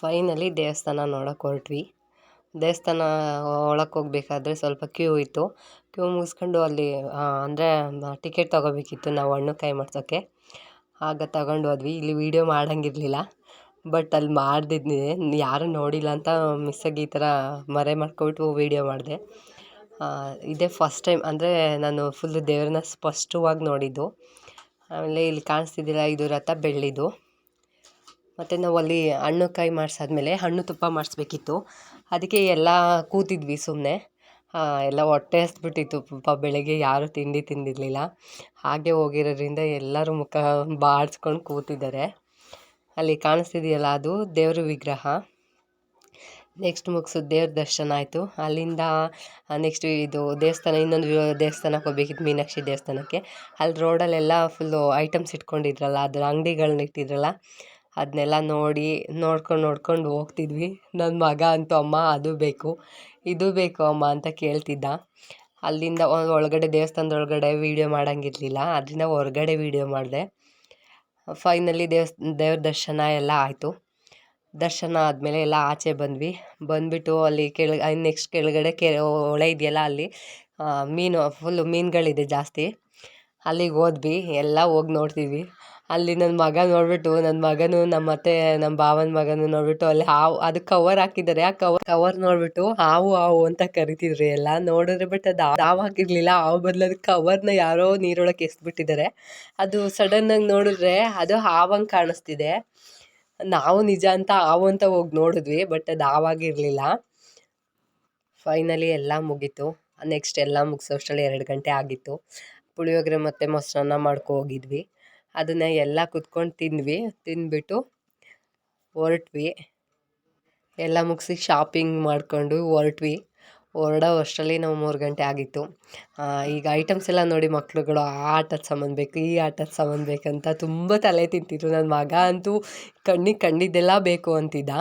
Finally ದೇವಸ್ಥಾನ ನೋಡೋಕೆ ಹೊರಟ್ವಿ. ದೇವಸ್ಥಾನ ಒಳಕ್ಕೆ ಹೋಗ್ಬೇಕಾದ್ರೆ ಸ್ವಲ್ಪ ಕ್ಯೂ ಇತ್ತು. ಕ್ಯೂ ಮುಗಿಸ್ಕೊಂಡು ಅಲ್ಲಿ ಅಂದರೆ ಟಿಕೆಟ್ ತೊಗೋಬೇಕಿತ್ತು ನಾವು ಹಣ್ಣು ಕೈ ಮಾಡ್ಸೋಕ್ಕೆ ಆಗ ತಗೊಂಡು ಹೋದ್ವಿ. ಇಲ್ಲಿ ವೀಡಿಯೋ ಮಾಡೋಂಗಿರಲಿಲ್ಲ. ಬಟ್ ಅಲ್ಲಿ ಮಾಡ್ದಿದ್ನಿ. ಯಾರೂ ನೋಡಿಲ್ಲ ಅಂತ ಮಿಸ್ಸಾಗಿ ಈ ಥರ ಮರೆ ಮಾಡ್ಕೊಬಿಟ್ಟು ವೀಡಿಯೋ ಮಾಡಿದೆ. ಇದೇ ಫಸ್ಟ್ ಟೈಮ್, ಅಂದರೆ ನಾನು ಫುಲ್ಲು ದೇವ್ರನ್ನ ಸ್ಪಷ್ಟವಾಗಿ ನೋಡಿದ್ದು. ಆಮೇಲೆ ಇಲ್ಲಿ ಕಾಣಿಸ್ತಿದ್ದಿಲ್ಲ, ಇದು ರಥ ಬೆಳ್ಳಿದು. ಮತ್ತು ನಾವು ಅಲ್ಲಿ ಹಣ್ಣು ಕಾಯಿ ಮಾಡಿಸಾದ್ಮೇಲೆ ಹಣ್ಣು ತುಪ್ಪ ಮಾಡಿಸ್ಬೇಕಿತ್ತು. ಅದಕ್ಕೆ ಎಲ್ಲ ಕೂತಿದ್ವಿ ಸುಮ್ಮನೆ ಎಲ್ಲ ಹೊಟ್ಟೆ ಹಸ್ಬಿಟ್ಟಿತ್ತು. ಪಾಪ ಬೆಳಗ್ಗೆ ಯಾರೂ ತಿಂಡಿ ತಿಂದಿರಲಿಲ್ಲ. ಹಾಗೆ ಹೋಗಿರೋದ್ರಿಂದ ಎಲ್ಲರೂ ಮುಖ ಬಾಡಿಸ್ಕೊಂಡು ಕೂತಿದ್ದಾರೆ. ಅಲ್ಲಿ ಕಾಣಿಸ್ತಿದೆಯಲ್ಲ ಅದು? ದೇವ್ರ ವಿಗ್ರಹ. ನೆಕ್ಸ್ಟ್ ಮುಗಿಸು ದೇವ್ರ ದರ್ಶನ ಆಯಿತು. ಅಲ್ಲಿಂದ ನೆಕ್ಸ್ಟ್ ಇದು ದೇವಸ್ಥಾನ, ಇನ್ನೊಂದು ದೇವಸ್ಥಾನಕ್ಕೆ ಹೋಗ್ಬೇಕಿತ್ತು, ಮೀನಾಕ್ಷಿ ದೇವಸ್ಥಾನಕ್ಕೆ. ಅಲ್ಲಿ ರೋಡಲ್ಲೆಲ್ಲ ಫುಲ್ಲು ಐಟಮ್ಸ್ ಇಟ್ಕೊಂಡಿದ್ರಲ್ಲ, ಅದರ ಅಂಗಡಿಗಳನ್ನ ಇಟ್ಟಿದ್ರಲ್ಲ. ಅದನ್ನೆಲ್ಲ ನೋಡಿ ನೋಡ್ಕೊಂಡು ನೋಡ್ಕೊಂಡು ಹೋಗ್ತಿದ್ವಿ. ನನ್ನ ಮಗ ಅಂತೂ ಅಮ್ಮ ಅದು ಬೇಕು, ಇದು ಬೇಕು ಅಮ್ಮ ಅಂತ ಕೇಳ್ತಿದ್ದ. ಅಲ್ಲಿಂದ ಒಳಗಡೆ ದೇವಸ್ಥಾನದ ಒಳಗಡೆ ವೀಡಿಯೋ ಮಾಡೋಂಗಿರಲಿಲ್ಲ. ಅದರಿಂದ ಹೊರ್ಗಡೆ ವೀಡಿಯೋ ಮಾಡಿದೆ. ಫೈನಲಿ ದೇವಸ್, ದೇವ್ರ ದರ್ಶನ ಎಲ್ಲ ಆಯಿತು. ದರ್ಶನ ಆದಮೇಲೆ ಎಲ್ಲ ಆಚೆ ಬಂದ್ವಿ. ಬಂದುಬಿಟ್ಟು ಅಲ್ಲಿ ಕೆಳ ನೆಕ್ಸ್ಟ್ ಕೆಳಗಡೆ ಕೆ, ಹೊಳೆ ಇದೆಯಲ್ಲ ಅಲ್ಲಿ ಮೀನು ಫುಲ್ಲು ಮೀನುಗಳಿದೆ ಜಾಸ್ತಿ. ಅಲ್ಲಿಗೆ ಹೋದ್ವಿ. ಎಲ್ಲ ಹೋಗಿ ನೋಡ್ತಿದ್ವಿ. ಅಲ್ಲಿ ನನ್ನ ಮಗ ನೋಡಿಬಿಟ್ಟು ನನ್ನ ಮಗನು ನಮ್ಮ ಅತ್ತೆ ನಮ್ಮ ಭಾವನ ಮಗನೂ ನೋಡಿಬಿಟ್ಟು ಅಲ್ಲಿ ಹಾವು, ಅದು ಕವರ್ ಹಾಕಿದ್ದಾರೆ. ಆ ಕವರ್ ಕವರ್ ನೋಡಿಬಿಟ್ಟು ಹಾವು ಹಾವು ಅಂತ ಕರಿತಿದ್ರು ಎಲ್ಲ ನೋಡಿದ್ರೆ ಬಟ್ ಅದು ಹಾವು ಹಾಕಿರಲಿಲ್ಲ. ಹಾವು ಬದಲು ಅದು ಕವರ್ನ ಯಾರೋ ನೀರೊಳಗೆ ಎಸ್ಬಿಟ್ಟಿದ್ದಾರೆ. ಅದು ಸಡನ್ನಾಗಿ ನೋಡಿದ್ರೆ ಅದು ಹಾವಂಗೆ ಕಾಣಿಸ್ತಿದೆ. ನಾವು ನಿಜ ಅಂತ ಹಾವು ಅಂತ ಹೋಗಿ ನೋಡಿದ್ವಿ ಬಟ್ ಅದು ಹಾವಾಗಿರಲಿಲ್ಲ ಫೈನಲಿ ಎಲ್ಲ ಮುಗೀತು. ನೆಕ್ಸ್ಟ್ ಎಲ್ಲ ಮುಗಿಸೋಷ್ಟರಲ್ಲಿ ಎರಡು ಗಂಟೆ ಆಗಿತ್ತು. ಪುಳಿಯೋಗರೆ ಮತ್ತು ಮೊಸರನ್ನ ಮಾಡ್ಕೊ ಹೋಗಿದ್ವಿ. ಅದನ್ನು ಎಲ್ಲ ಕುತ್ಕೊಂಡು ತಿಂದ್ವಿ, ತಿಂದ್ಬಿಟ್ಟು ಹೊರಟ್ವಿ. ಎಲ್ಲ ಮುಗಿಸಿ ಶಾಪಿಂಗ್ ಮಾಡಿಕೊಂಡು ಹೊರಟ್ವಿ. ಹೊರಡೋ ಅಷ್ಟರಲ್ಲಿ ನಾವು ಮೂರು ಗಂಟೆ ಆಗಿತ್ತು. ಈಗ ಐಟಮ್ಸ್ ಎಲ್ಲ ನೋಡಿ ಮಕ್ಕಳುಗಳು ಆ ಆಟದ ಸಾಮಾನು ಬೇಕು, ಈ ಆಟದ ಸಾಮಾನು ಬೇಕಂತ ತುಂಬ ತಲೆ ತಿಂತಿದ್ರು. ನನ್ನ ಮಗ ಅಂತೂ ಕಣ್ಣಿಗೆ ಕಂಡಿದ್ದೆಲ್ಲ ಬೇಕು ಅಂತಿದ್ದ.